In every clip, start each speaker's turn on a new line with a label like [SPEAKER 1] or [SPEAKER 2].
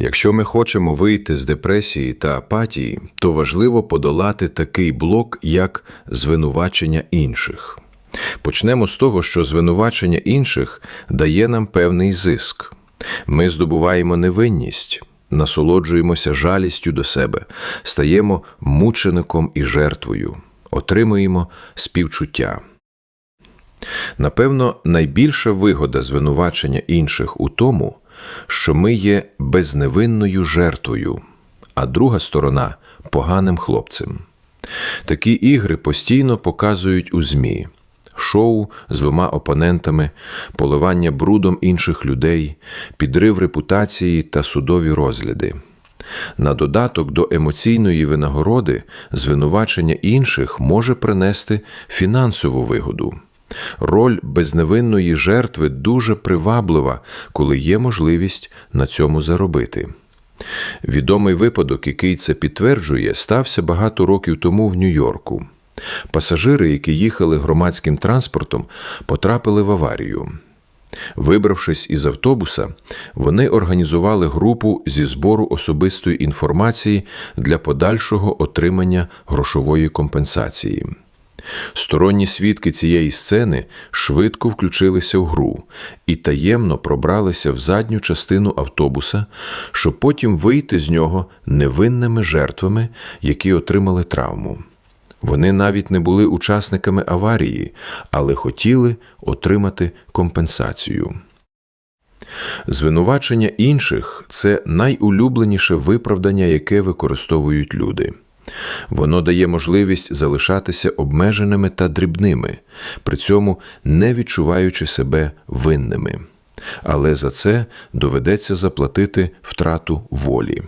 [SPEAKER 1] Якщо ми хочемо вийти з депресії та апатії, то важливо подолати такий блок, як звинувачення інших. Почнемо з того, що звинувачення інших дає нам певний зиск. Ми здобуваємо невинність, насолоджуємося жалістю до себе, стаємо мучеником і жертвою, отримуємо співчуття. Напевно, найбільша вигода звинувачення інших у тому, що ми є безневинною жертвою, а друга сторона поганим хлопцем. Такі ігри постійно показують у ЗМІ шоу з двома опонентами, поливання брудом інших людей, підрив репутації та судові розгляди. На додаток до емоційної винагороди звинувачення інших може принести фінансову вигоду. Роль безневинної жертви дуже приваблива, коли є можливість на цьому заробити. Відомий випадок, який це підтверджує, стався багато років тому в Нью-Йорку. Пасажири, які їхали громадським транспортом, потрапили в аварію. Вибравшись із автобуса, вони організували групу зі збору особистої інформації для подальшого отримання грошової компенсації. Сторонні свідки цієї сцени швидко включилися в гру і таємно пробралися в задню частину автобуса, щоб потім вийти з нього невинними жертвами, які отримали травму. Вони навіть не були учасниками аварії, але хотіли отримати компенсацію. Звинувачення інших це найулюбленіше виправдання, яке використовують люди. Воно дає можливість залишатися обмеженими та дрібними, при цьому не відчуваючи себе винними. Але за це доведеться заплатити втрату волі.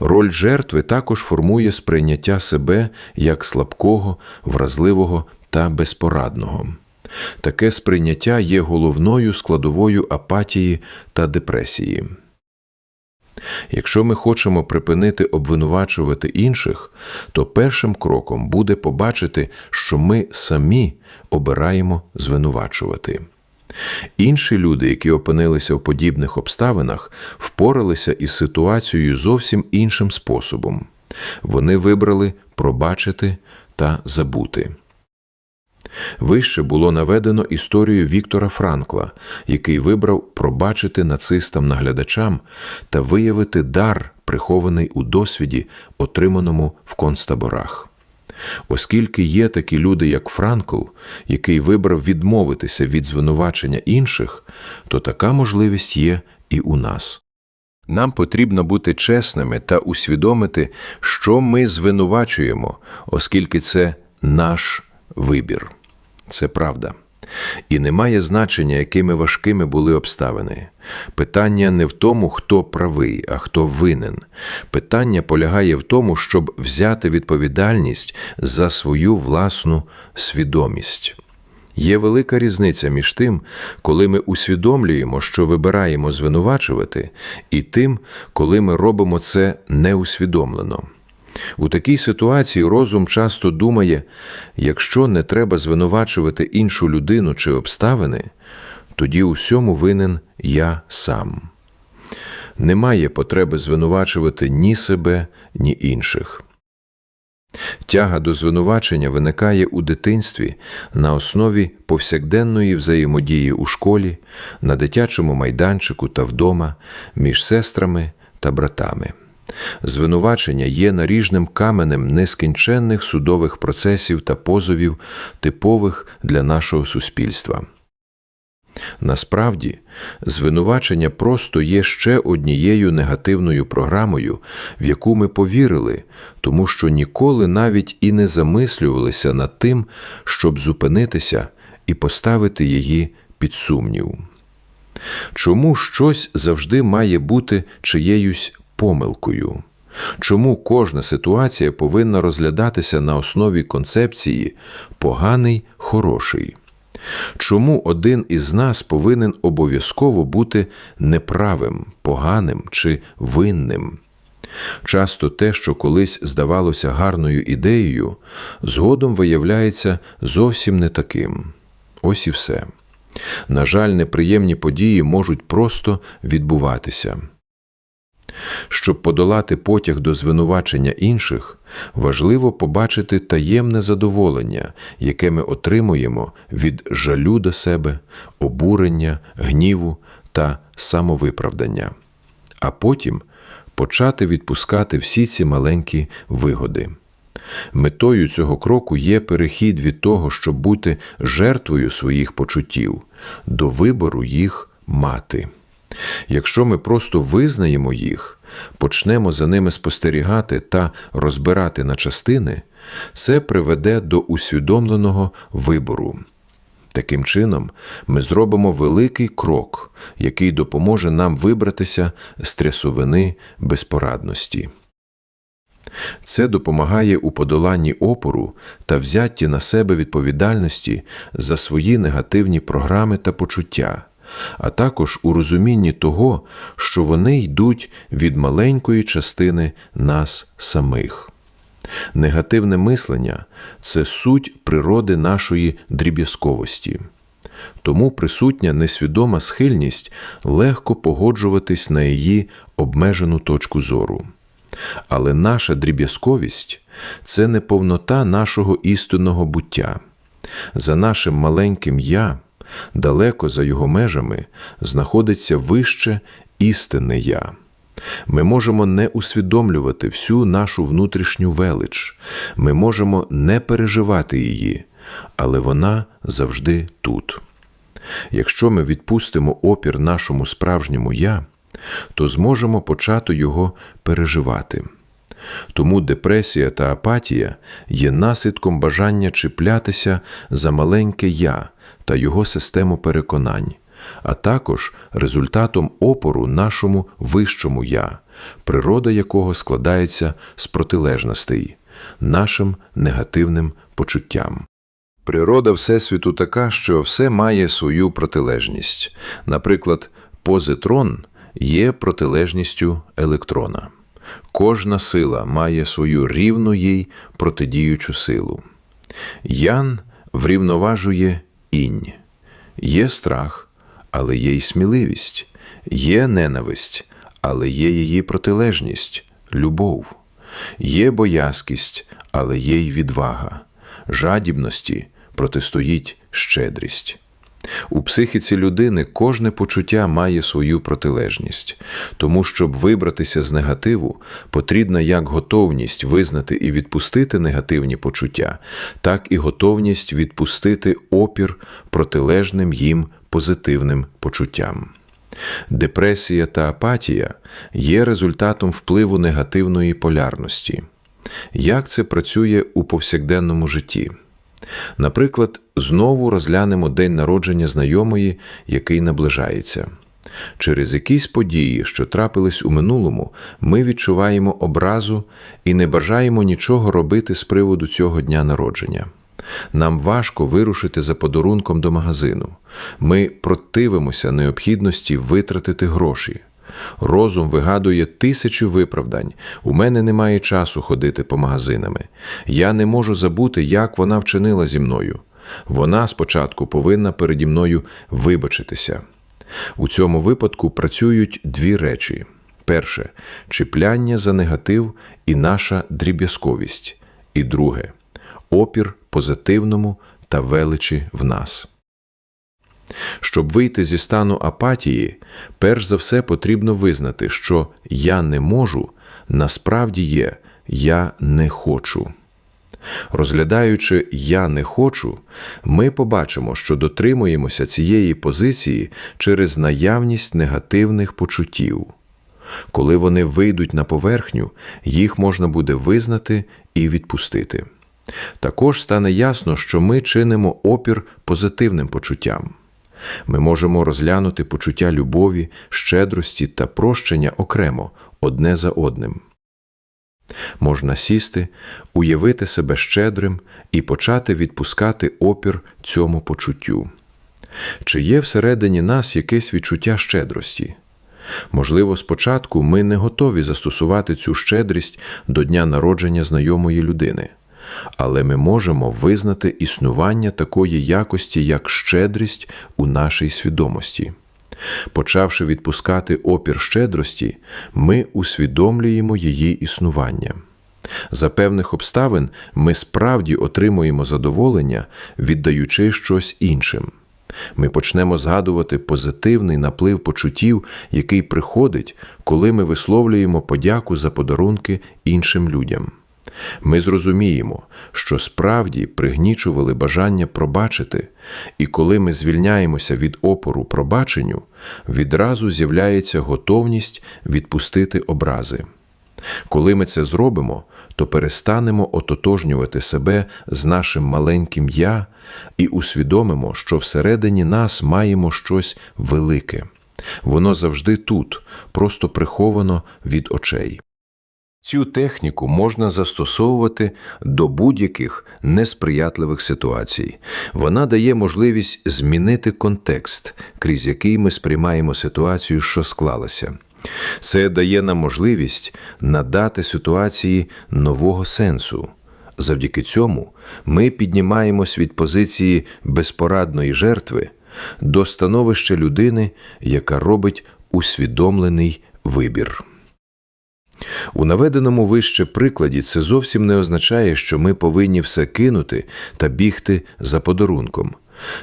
[SPEAKER 1] Роль жертви також формує сприйняття себе як слабкого, вразливого та безпорадного. Таке сприйняття є головною складовою апатії та депресії. Якщо ми хочемо припинити обвинувачувати інших, то першим кроком буде побачити, що ми самі обираємо звинувачувати. Інші люди, які опинилися в подібних обставинах, впоралися із ситуацією зовсім іншим способом. Вони вибрали пробачити та забути. Вище було наведено історію Віктора Франкла, який вибрав пробачити нацистам-наглядачам та виявити дар, прихований у досвіді, отриманому в концтаборах. Оскільки є такі люди, як Франкл, який вибрав відмовитися від звинувачення інших, то така можливість є і у нас. Нам потрібно бути чесними та усвідомити, що ми звинувачуємо, оскільки це наш вибір. Це правда. І немає значення, якими важкими були обставини. Питання не в тому, хто правий, а хто винен. Питання полягає в тому, щоб взяти відповідальність за свою власну свідомість. Є велика різниця між тим, коли ми усвідомлюємо, що вибираємо звинувачувати, і тим, коли ми робимо це неусвідомлено. У такій ситуації розум часто думає, якщо не треба звинувачувати іншу людину чи обставини, тоді усьому винен я сам. Немає потреби звинувачувати ні себе, ні інших. Тяга до звинувачення виникає у дитинстві на основі повсякденної взаємодії у школі, на дитячому майданчику та вдома, між сестрами та братами. Звинувачення є наріжним каменем нескінченних судових процесів та позовів, типових для нашого суспільства. Насправді, звинувачення просто є ще однією негативною програмою, в яку ми повірили, тому що ніколи навіть і не замислювалися над тим, щоб зупинитися і поставити її під сумнів. Чому щось завжди має бути чиєюсь помилкою? Чому кожна ситуація повинна розглядатися на основі концепції поганий хороший? Чому один із нас повинен обов'язково бути неправим, поганим чи винним? Часто те, що колись здавалося гарною ідеєю, згодом виявляється зовсім не таким. Ось і все. На жаль, неприємні події можуть просто відбуватися. Щоб подолати потяг до звинувачення інших, важливо побачити таємне задоволення, яке ми отримуємо від жалю до себе, обурення, гніву та самовиправдання, а потім почати відпускати всі ці маленькі вигоди. Метою цього кроку є перехід від того, щоб бути жертвою своїх почуттів, до вибору їх мати. Якщо ми просто визнаємо їх, почнемо за ними спостерігати та розбирати на частини, це приведе до усвідомленого вибору. Таким чином, ми зробимо великий крок, який допоможе нам вибратися з трясовини безпорадності. Це допомагає у подоланні опору та взятті на себе відповідальності за свої негативні програми та почуття, а також у розумінні того, що вони йдуть від маленької частини нас самих. Негативне мислення це суть природи нашої дріб'язковості. Тому присутня несвідома схильність легко погоджуватись на її обмежену точку зору. Але наша дріб'язковість це не повнота нашого істинного буття. За нашим маленьким я, далеко за його межами, знаходиться вище істинне я. Ми можемо не усвідомлювати всю нашу внутрішню велич, ми можемо не переживати її, але вона завжди тут. Якщо ми відпустимо опір нашому справжньому я, то зможемо почати його переживати. Тому депресія та апатія є наслідком бажання чіплятися за маленьке я та його систему переконань, а також результатом опору нашому вищому я, природа якого складається з протилежностей, нашим негативним почуттям. Природа Всесвіту така, що все має свою протилежність. Наприклад, позитрон є протилежністю електрона. Кожна сила має свою рівну їй протидіючу силу. Ян врівноважує інь. Є страх, але є й сміливість, є ненависть, але є її протилежність любов, є боязкість, але є й відвага, жадібності протистоїть щедрість. У психіці людини кожне почуття має свою протилежність, тому щоб вибратися з негативу, потрібна як готовність визнати і відпустити негативні почуття, так і готовність відпустити опір протилежним їм позитивним почуттям. Депресія та апатія є результатом впливу негативної полярності. Як це працює у повсякденному житті? Наприклад, знову розглянемо день народження знайомої, який наближається. Через якісь події, що трапились у минулому, ми відчуваємо образу і не бажаємо нічого робити з приводу цього дня народження. Нам важко вирушити за подарунком до магазину. Ми противимося необхідності витратити гроші. Розум вигадує тисячі виправдань. У мене немає часу ходити по магазинами. Я не можу забути, як вона вчинила зі мною. Вона спочатку повинна переді мною вибачитися. У цьому випадку працюють дві речі: перше чіпляння за негатив і наша дріб'язковість, і друге опір позитивному та величі в нас. Щоб вийти зі стану апатії, перш за все потрібно визнати, що я не можу насправді є я не хочу. Розглядаючи я не хочу, ми побачимо, що дотримуємося цієї позиції через наявність негативних почуттів. Коли вони вийдуть на поверхню, їх можна буде визнати і відпустити. Також стане ясно, що ми чинимо опір позитивним почуттям. Ми можемо розглянути почуття любові, щедрості та прощення окремо одне за одним. Можна сісти, уявити себе щедрим і почати відпускати опір цьому почуттю. Чи є всередині нас якесь відчуття щедрості? Можливо, спочатку ми не готові застосувати цю щедрість до дня народження знайомої людини але ми можемо визнати існування такої якості, як щедрість у нашій свідомості. Почавши відпускати опір щедрості, ми усвідомлюємо її існування. За певних обставин ми справді отримуємо задоволення, віддаючи щось іншим. Ми почнемо згадувати позитивний наплив почуттів, який приходить, коли ми висловлюємо подяку за подарунки іншим людям. Ми зрозуміємо, що справді пригнічували бажання пробачити, і коли ми звільняємося від опору пробаченню, відразу з'являється готовність відпустити образи. Коли ми це зробимо, то перестанемо ототожнювати себе з нашим маленьким я і усвідомимо, що всередині нас маємо щось велике. Воно завжди тут, просто приховано від очей. Цю техніку можна застосовувати до будь-яких несприятливих ситуацій. Вона дає можливість змінити контекст, крізь який ми сприймаємо ситуацію, що склалася. Це дає нам можливість надати ситуації нового сенсу. Завдяки цьому ми піднімаємось від позиції безпорадної жертви до становища людини, яка робить усвідомлений вибір. У наведеному вище прикладі це зовсім не означає, що ми повинні все кинути та бігти за подарунком.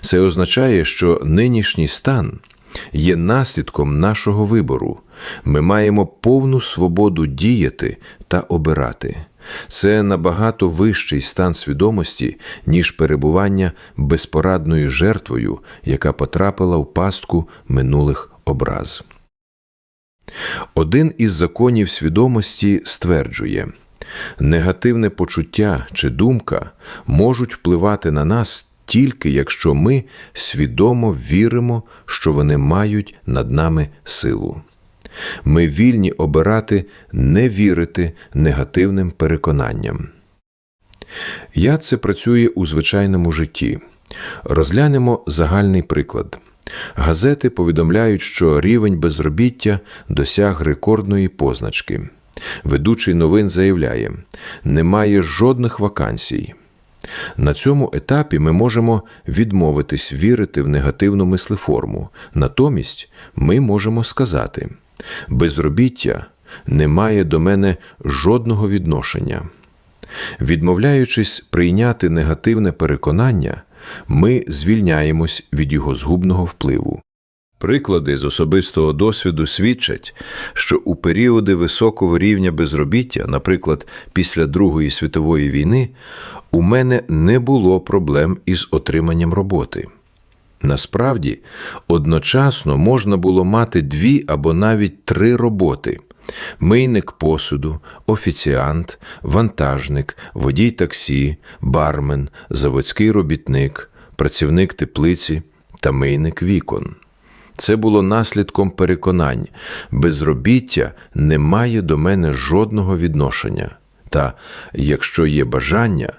[SPEAKER 1] Це означає, що нинішній стан є наслідком нашого вибору. Ми маємо повну свободу діяти та обирати. Це набагато вищий стан свідомості, ніж перебування безпорадною жертвою, яка потрапила в пастку минулих образ. Один із законів свідомості стверджує, негативне почуття чи думка можуть впливати на нас тільки якщо ми свідомо віримо, що вони мають над нами силу. Ми вільні обирати не вірити негативним переконанням. Як це працює у звичайному житті? Розглянемо загальний приклад. Газети повідомляють, що рівень безробіття досяг рекордної позначки. Ведучий новин заявляє, немає жодних вакансій. На цьому етапі ми можемо відмовитись вірити в негативну мислеформу. Натомість ми можемо сказати: безробіття не має до мене жодного відношення. Відмовляючись прийняти негативне переконання, ми звільняємось від його згубного впливу. Приклади з особистого досвіду свідчать, що у періоди високого рівня безробіття, наприклад, після Другої світової війни, у мене не було проблем із отриманням роботи. Насправді, одночасно можна було мати дві або навіть три роботи: мийник посуду, офіціант, вантажник, водій таксі, бармен, заводський робітник, працівник теплиці та мийник вікон. Це було наслідком переконань безробіття не має до мене жодного відношення, та якщо є бажання,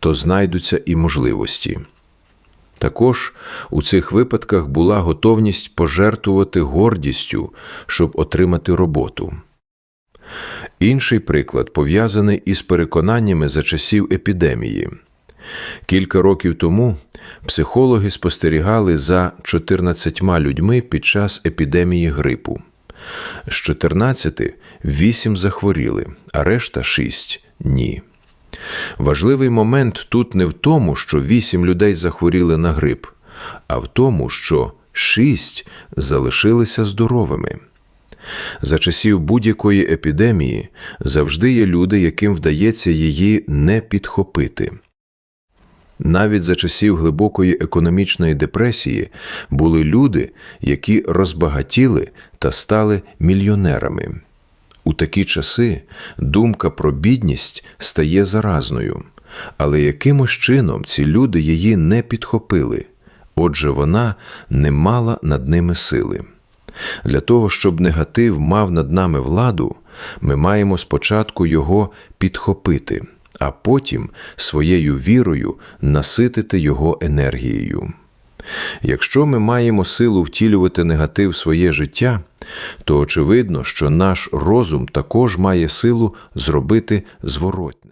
[SPEAKER 1] то знайдуться і можливості. Також у цих випадках була готовність пожертвувати гордістю, щоб отримати роботу. Інший приклад пов'язаний із переконаннями за часів епідемії. Кілька років тому психологи спостерігали за 14 людьми під час епідемії грипу. З 14 – 8 захворіли, а решта 6 – ні. Важливий момент тут не в тому, що 8 людей захворіли на грип, а в тому, що 6 залишилися здоровими. За часів будь-якої епідемії завжди є люди, яким вдається її не підхопити. Навіть за часів глибокої економічної депресії були люди, які розбагатіли та стали мільйонерами. У такі часи думка про бідність стає заразною, але якимось чином ці люди її не підхопили, отже, вона не мала над ними сили. Для того, щоб негатив мав над нами владу, ми маємо спочатку його підхопити, а потім своєю вірою наситити його енергією. Якщо ми маємо силу втілювати негатив в своє життя, то очевидно, що наш розум також має силу зробити зворотне.